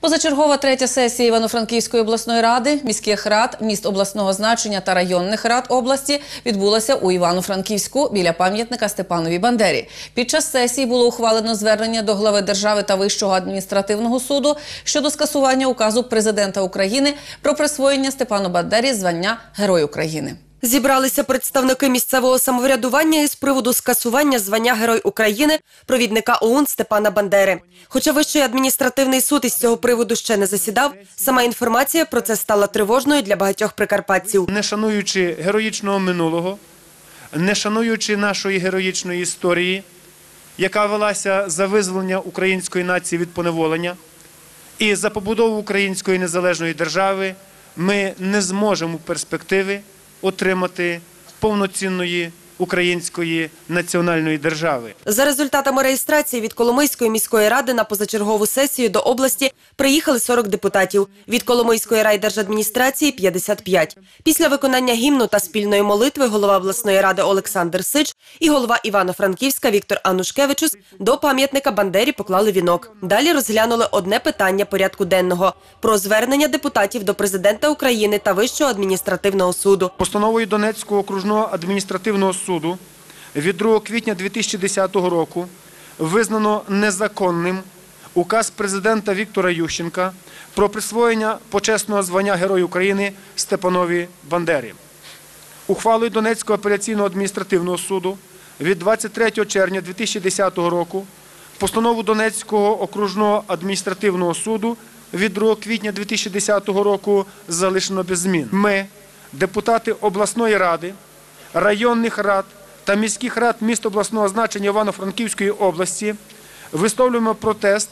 Позачергова третя сесія Івано-Франківської обласної ради, міських рад, міст обласного значення та районних рад області відбулася у Івано-Франківську біля пам'ятника Степанові Бандері. Під час сесії було ухвалено звернення до глави держави та Вищого адміністративного суду щодо скасування указу президента України про присвоєння Степану Бандері звання Герой України. Зібралися представники місцевого самоврядування із приводу скасування звання Герой України провідника ОУН Степана Бандери. Хоча Вищий адміністративний суд із цього приводу ще не засідав, сама інформація про це стала тривожною для багатьох прикарпатців. не шануючи героїчного минулого, не шануючи нашої героїчної історії, яка велася за визволення української нації від поневолення і за побудову української незалежної держави, ми не зможемо перспективи отримати повноцінної української національної держави. За результатами реєстрації від Коломийської міської ради на позачергову сесію до області приїхали 40 депутатів. Від Коломийської райдержадміністрації – 55. Після виконання гімну та спільної молитви голова обласної ради Олександр Сич і голова Івано-Франківська Віктор Анушкевичус до пам'ятника Бандері поклали вінок. Далі розглянули одне питання порядку денного – про звернення депутатів до президента України та Вищого адміністративного суду. Постановою Донецького окружного адміністративного суду від 2 квітня 2010 року визнано незаконним указ президента Віктора Ющенка про присвоєння почесного звання Герой України Степанові Бандері. Ухвалою Донецького апеляційного адміністративного суду від 23 червня 2010 року постанову Донецького окружного адміністративного суду від 2 квітня 2010 року залишено без змін. Ми, депутати обласної ради, районних рад та міських рад міст обласного значення Івано-Франківської області висловлюємо протест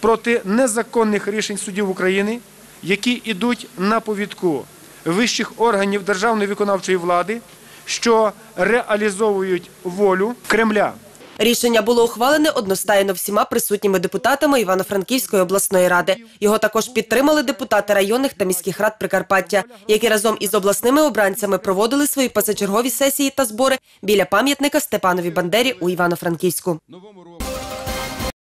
проти незаконних рішень судів України, які йдуть на повідку вищих органів державної виконавчої влади, що реалізовують волю Кремля. Рішення було ухвалене одностайно всіма присутніми депутатами Івано-Франківської обласної ради. Його також підтримали депутати районних та міських рад Прикарпаття, які разом із обласними обранцями проводили свої позачергові сесії та збори біля пам'ятника Степанові Бандері у Івано-Франківську.